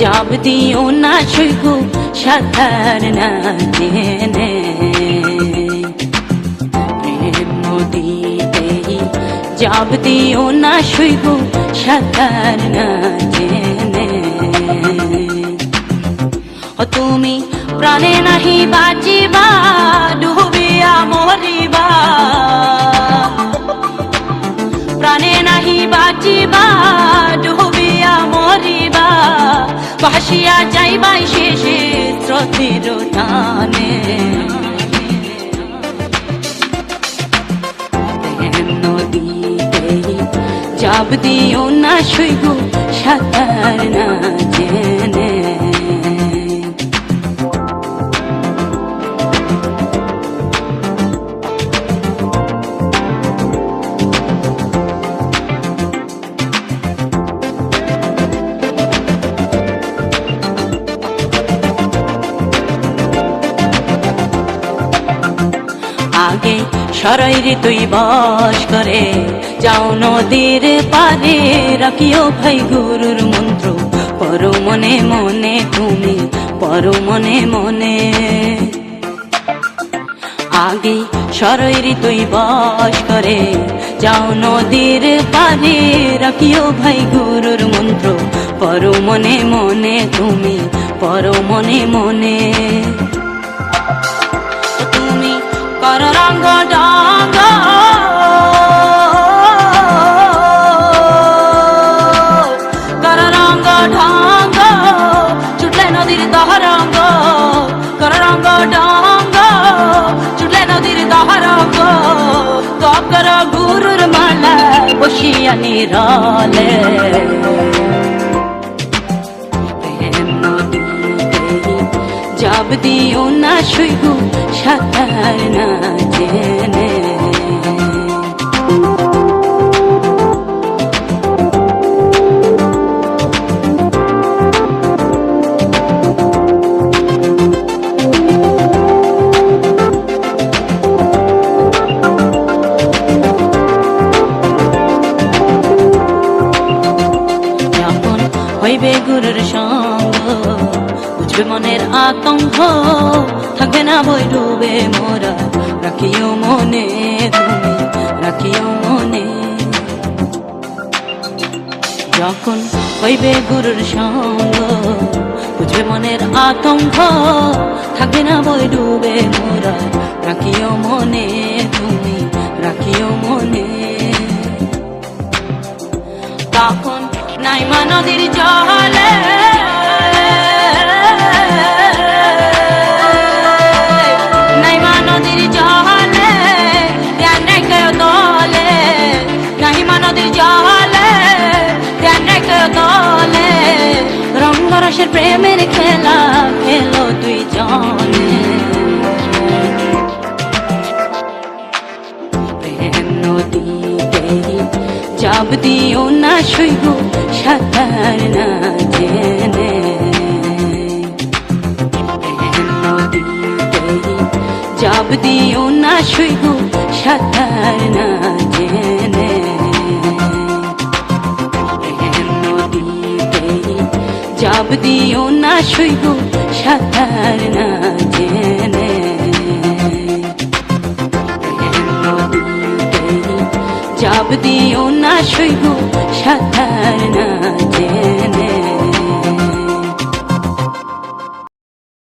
জাব দিও না সৈগ সাঁতার না জেনে প্রেম নদীতেই দিও না সৈগ সাঁতার না জেনে ও তুমি প্রাণে নাহি বাঁচিবা ডুবিয়া মরিবা প্রাণে নাহি বাঁচিবা ভাসিয়া যাইবাই শেষে স্রোতের টানে। নদীতে যাব দিও না সৈগ সাঁতার না জেনে। আগে সরাইরে তুই বস করে। যাও নদীর পারে রাখিও ভাই গুরুর মন্ত্র। পর মনে মনে তুমি পর মনে মনে। আগে সরাইরে তুই বস করে। যাও নদীর পারে রাখিও ভাই গুরুর মন্ত্র। পর মনে মনে তুমি পর মনে মনে। রঙ্গ ডাঙ্গ কর রঙ্গ ঢাঙ্গ, ছুটলে নদীর দহরঙ্গ। কর রঙ্গ ডাঙ্গ ছুটলে নদীর দহরঙ্গ। কর গুরুর মালা বসিয়া যাব দিও না সৈগ সাঁতার না জেনে। হইবে গুরুর সঙ্গ বুঝবে মনের আতঙ্ক থাকবে না বই ডুবে মোরা। রাখিও মনে তুমি, রাখিও মনে। যখন হইবে গুরুর সঙ্গ, বুঝবে মনের আতঙ্ক থাকবে না বই ডুবে মোরা। রাখিও মনে তুমি, রাখিও মনে। তখন নাইমা নদীর জলে রঙ্গরসের প্রেমের খেলা খেলো তুই জনে যাব দিও না সৈগ সাঁতার না জেনে। যাব দিও না সৈগ যাব দিও না শৈব সাঁতার না জেনে যাব দিও না শৈব সাঁতার না